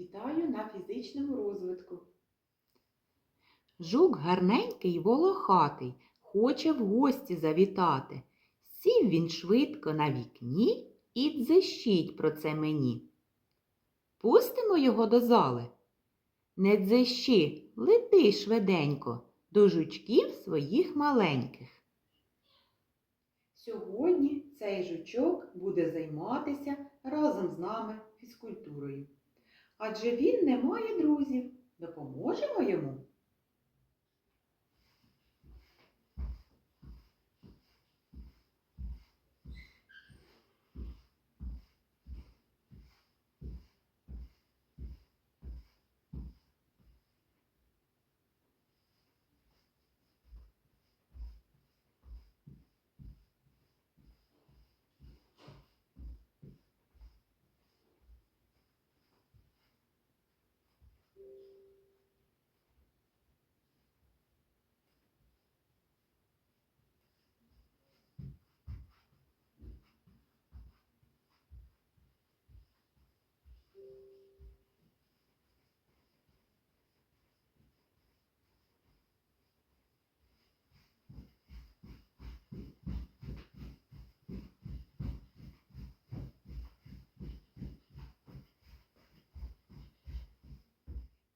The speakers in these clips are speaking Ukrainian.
Вітаю на фізичному розвитку. Жук гарненький волохатий, хоче в гості завітати. Сів він швидко на вікні і дзищить про це мені. Пустимо його до зали. Не дзищи, лети швиденько до жучків своїх маленьких. Сьогодні цей жучок буде займатися разом з нами фізкультурою. Адже він не має друзів. Допоможемо йому.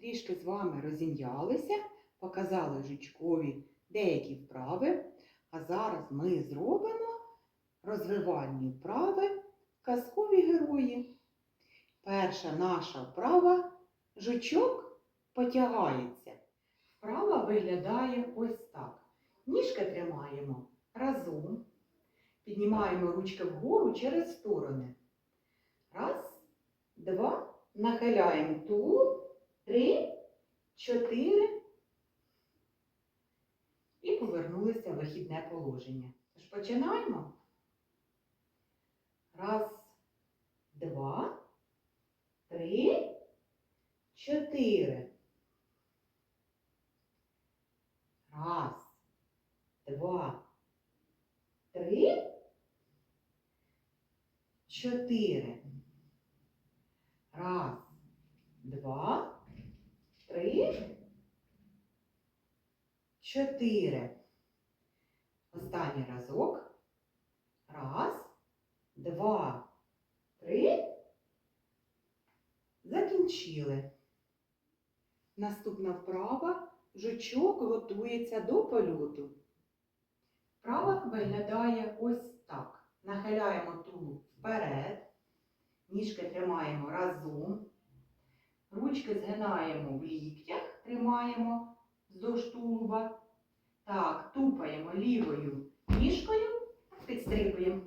Трішки з вами розім'ялися, показали жучкові деякі вправи. А зараз ми зробимо розвивальні вправи казкові герої. Перша наша вправа жучок потягається. Вправа виглядає ось так. Ніжки тримаємо разом. Піднімаємо ручки вгору через сторони. Раз, два, нахиляємо тулуб. Три, чотири. І повернулися в вихідне положення. Тож починаємо. Раз, два, три, чотири. Раз, два, три, чотири. Раз, два, три, чотири. Останній разок. Раз, два, три. Закінчили. Наступна вправа. Жучок готується до польоту. Вправа виглядає ось так. Нахиляємо тулуб вперед. Ніжки тримаємо разом. Ручки згинаємо в ліктях, тримаємо вздовж тулуба. Так, тупаємо лівою ніжкою, підстрибуємо.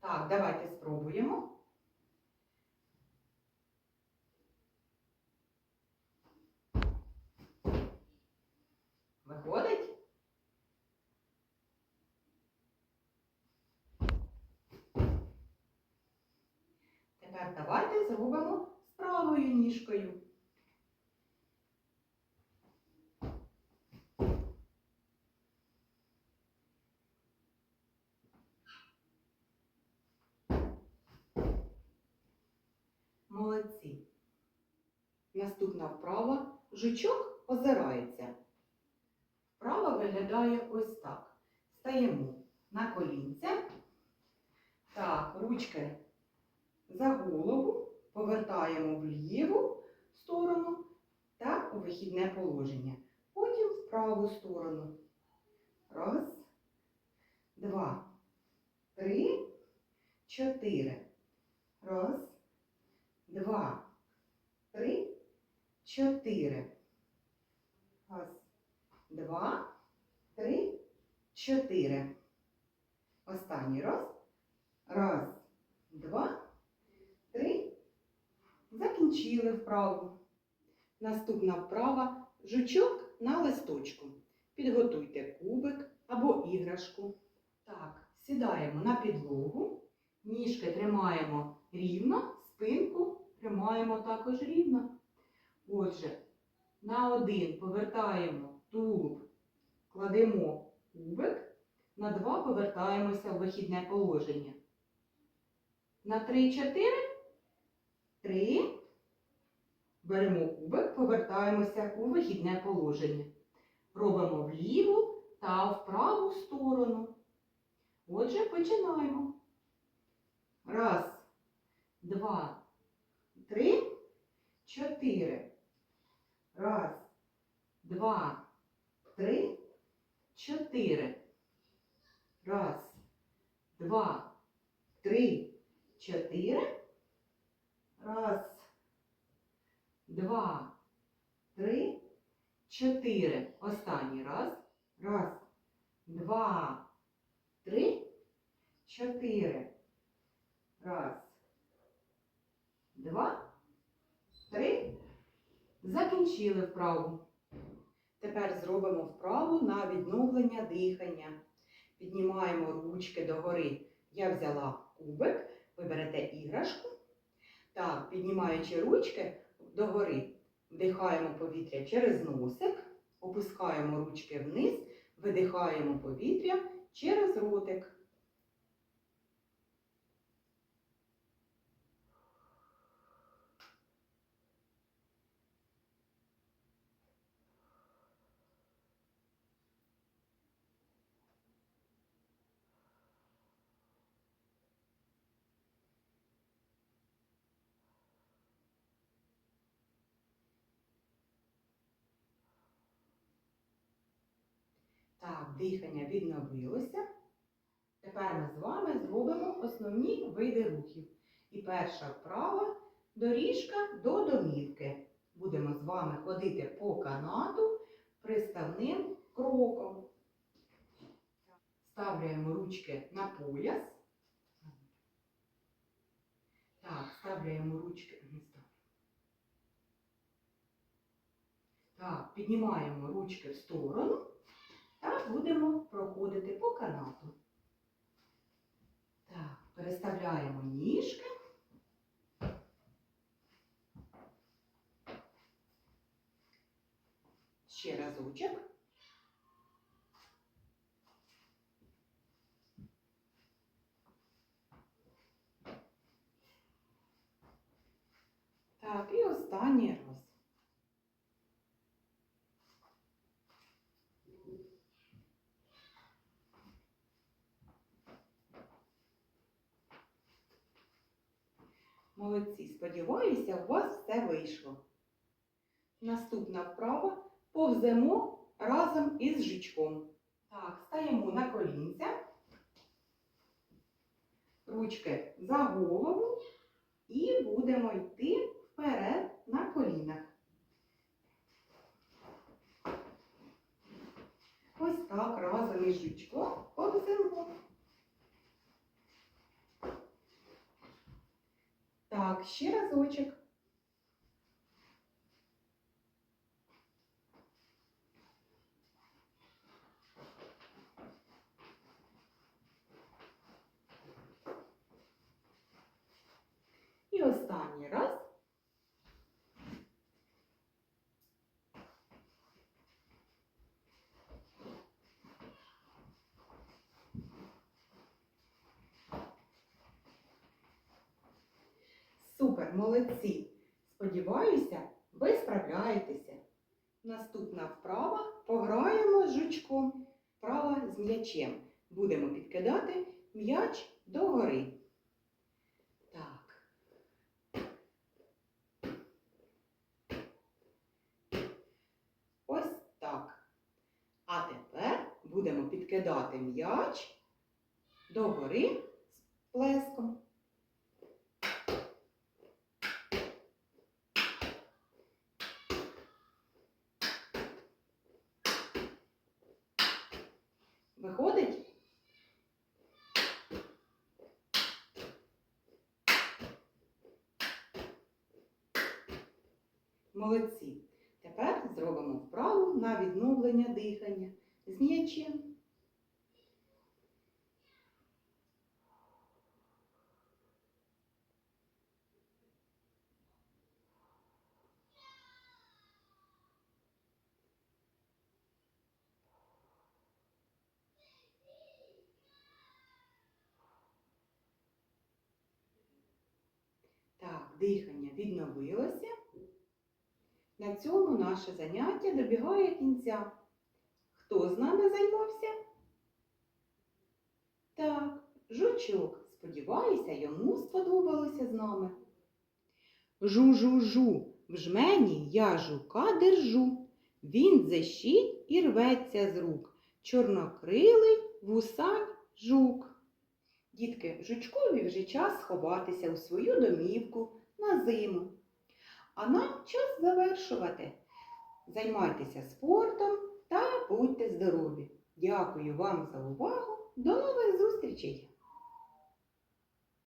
Так, давайте спробуємо. Виходить? Тепер давайте зробимо правою ніжкою. Молодці. Наступна вправа. Жучок озирається. Вправа виглядає ось так. Стаємо на колінця. Так, ручки за голову, повертаємо в ліву сторону та у вихідне положення. Потім в праву сторону. Раз, два, три, чотири. Раз, два, три, чотири. Раз, два, три, чотири. Останній раз. Раз, два, три. Закінчили вправу. Наступна вправа жучок на листочку. Підготуйте кубик або іграшку. Так, сідаємо на підлогу. Ніжки тримаємо рівно, спинку тримаємо також рівно. Отже, на один повертаємо тулуб, кладемо кубик, на два повертаємося в вихідне положення. На 3-4. 3, Беремо кубик, повертаємося у вихідне положення. Робимо в ліву та в праву сторону. Отже, починаємо. Раз, два, три, чотири. Раз, два, три, чотири. Раз, два, три, чотири. Раз, два, три, чотири. Останній раз. Раз, два, три, чотири. Раз, два, три. Закінчили вправу. Тепер зробимо вправу на відновлення дихання. Піднімаємо ручки догори. Я взяла кубик, ви берете іграшку. Так, піднімаючи ручки догори, вдихаємо повітря через носик, опускаємо ручки вниз, видихаємо повітря через ротик. Так, дихання відновилося. Тепер ми з вами зробимо основні види рухів. І перша вправа доріжка до домівки. Будемо з вами ходити по канату приставним кроком. Ставляємо ручки на пояс. Так, ставляємо ручки. Так, піднімаємо ручки в сторону. Та будемо проходити по канату. Так, переставляємо ніжки. Ще разочок. Так, і останній раз. Молодці, сподіваюся, у вас все вийшло. Наступна вправа повземо разом із жучком. Так, стаємо на колінця, ручки за голову і будемо йти вперед на колінах. Ось так разом із жучком повземо. Так, ще разочок. І останній раз. Супер, молодці! Сподіваюся, ви справляєтеся. Наступна вправа пограємо з жучком. Вправа з м'ячем. Будемо підкидати м'яч догори. Так. Ось так. А тепер будемо підкидати м'яч догори з плеском. Виходить? Молодці. Тепер зробимо вправу на відновлення дихання з м'ячем. Так, дихання відновилося. На цьому наше заняття добігає кінця. Хто з нами займався? Так, жучок. Сподіваюся, йому сподобалося з нами. Жу-жу-жу, в жмені я жука держу. Він зещить і рветься з рук. Чорнокрилий вусань жук. Дітки, жучкові вже час сховатися у свою домівку на зиму. А нам час завершувати. Займайтеся спортом та будьте здорові. Дякую вам за увагу. До нових зустрічей!